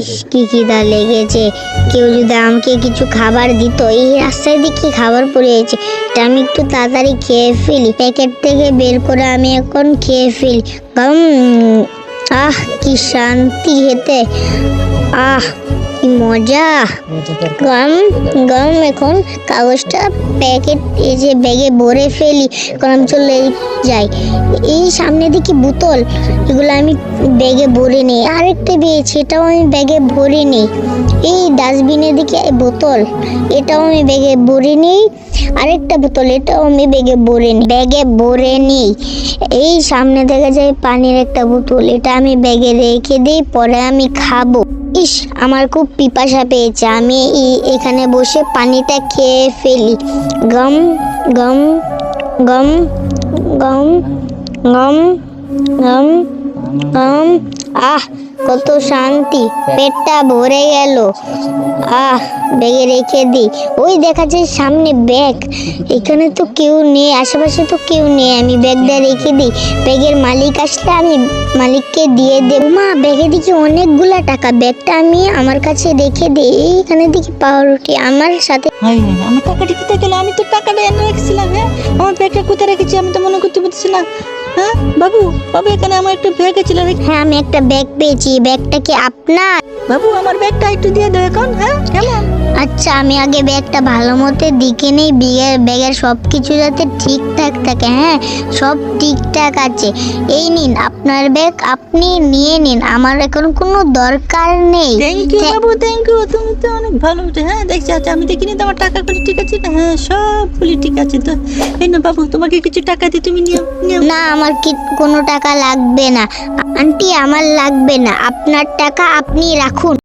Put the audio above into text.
ইস কি খিদা লেগেছে। কেউ যদি আমাকে কিছু খাবার দিত এই রাস্তায় দেখি খাবার পড়ে আছে? এটা আমি একটু তাড়াতাড়ি খেয়ে ফেলি। প্যাকেট থেকে বের করে আমি এখন খেয়ে ফেলি। আহ কি শান্তি খেতে। আহ কি মজা। গম গম এখন কাগজটা প্যাকেট এই যে ব্যাগে ভরে ফেলি আমি চলে যাই এই সামনে দিকে বোতল, এগুলো আমি ব্যাগে ভরে নিই। আরেকটা পেয়েছি, এটাও আমি ব্যাগে ভরে নিই। এই ডাস্টবিনের দিকে বোতল, এটাও আমি ব্যাগে ভরে নিই। আরেকটা বোতল, এটাও আমি ব্যাগে ভরে নিই। ব্যাগে ভরে নিই। এই সামনে দেখা যায় পানির একটা বোতল, এটা আমি ব্যাগে রেখে দিই, পরে আমি খাব। ইস আমার খুব পিপাসা পেয়েছে। আমি এখানে বসে পানিটা খেয়ে ফেলি। গম গম গম গম গম গম গম, আহ! কত শান্তি, পেটটা ভরে গেল। আহ ব্যাগে রেখে দিই ওই দেখা যায় সামনে ব্যাগ। এখানে তো কেউ নেই, আশেপাশে তো কেউ নেই। আমি ব্যাগটা রেখে দিই। ব্যাগের মালিক আসলে আমি মালিককে দিয়ে দেব। মা, ব্যাগে দেখি অনেকগুলা টাকা। ব্যাগটা আমি আমার কাছে রেখে দিই। এইখানে দেখি পাউরুটি আমার সাথে। আমার টাকাটা কোথায় গেল? আমি তো টাকাটা এনে রেখেছিলাম হ্যাঁ? আমার ব্যাগটা কোথায় রেখেছি আমি তো মনে করতে পারছি না। হ্যাঁ বাবু বাবু এখানে আমার একটা ব্যাগ ছিল হ্যাঁ আমি একটা ব্যাগ পেয়েছি। ব্যাগটা কি আপনার? বাবু আমার ব্যাগটা একটু দিয়ে দাও এখন হ্যাঁ কেমন? আচ্ছা আমি আগে ব্যাগটা ভালো মতো দিকে নেই। ব্যাগের ব্যাগের সব কিছু যাতে ঠিকঠাক থাকে হ্যাঁ সব ঠিকঠাক আছে। এই নিন আপনার ব্যাগ আপনি নিয়ে নিন। আমার এখন কোনো দরকার নেই। থ্যাংক ইউ বাবু থ্যাংক ইউ তুমি তো অনেক ভালো হ্যাঁ দেখছি আচ্ছা আমি দেখিনি তো আমার টাকাগুলো ঠিক আছে না হ্যাঁ সবগুলি ঠিক আছে তো। এই না বাবু তোমাকে কিছু টাকা দিয়ে তুমি নিও নিও না আমার কি কোনো টাকা লাগবে না? আন্টি আমার লাগবে না। আপনার টাকা আপনি রাখুন।